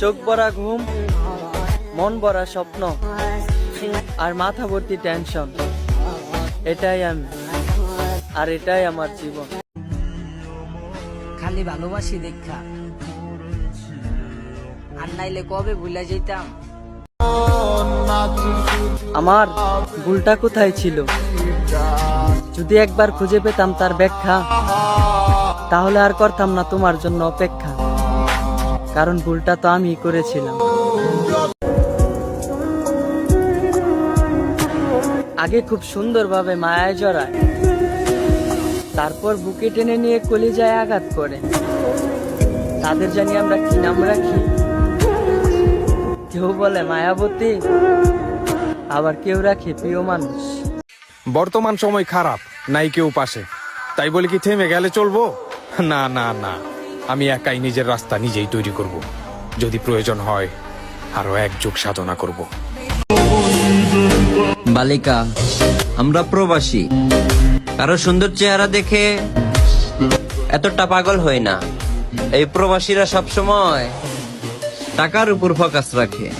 চোখ ভরা ঘুম মন ভরা স্বপ্ন আর মাথা ভর্তি টেনশন এটাই আমি আর এটাই আমার জীবন। খালি ভালোবাসি দেখা। আর নাইলে কবে ভুলে যেতাম আমার ভুলটা কোথায় ছিল? যদি একবার খুঁজে পেতাম তার ব্যাখ্যা তাহলে আর করতাম না তোমার জন্য অপেক্ষা। কারণ ভুলটা তো আমি করেছিলাম। আগে খুব সুন্দরভাবে মায়ায় জড়ায়। তারপর বুকে টেনে নিয়ে কলিজায় আঘাত করে। তাদের জানি আমরা কি নাম রাখি। কেউ বলে মায়াবতী, আবার কেউ রাখে প্রিয় মানুষ। বর্তমান সময় খারাপ, নাই কেউ পাশে। তাই বলে কি, থেমে গেলে চলবো? না না না। আমি একাই নিজের রাস্তা নিজেই তৈরি করব। যদি প্রয়োজন হয়, আরও এক যুগ সাধনা করব। বালিকা, আমরা প্রবাসী। কারও সুন্দর চেহারা দেখে এতটা পাগল হয় না। এই প্রবাসীরা সবসময় টাকার উপর ফোকাস রাখে।